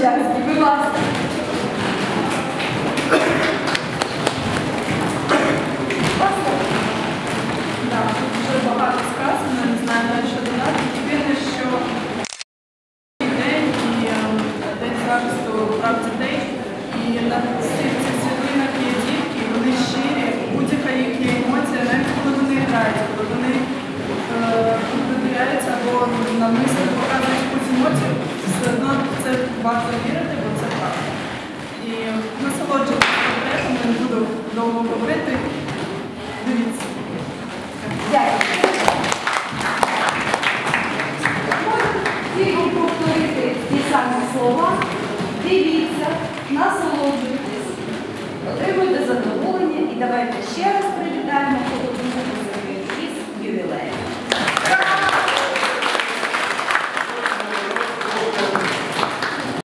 Кірі будь ласка. Так, багато сказано, не знаю навіть що додати. Єдине, що день і е, день захисту прав дітей. І на варто вірити, бо це правда. І насолоджуватися портретом, не буду довго говорити. Дивіться. Дякую. Повторити ті самі слова. Дивіться, насолоджуйтесь.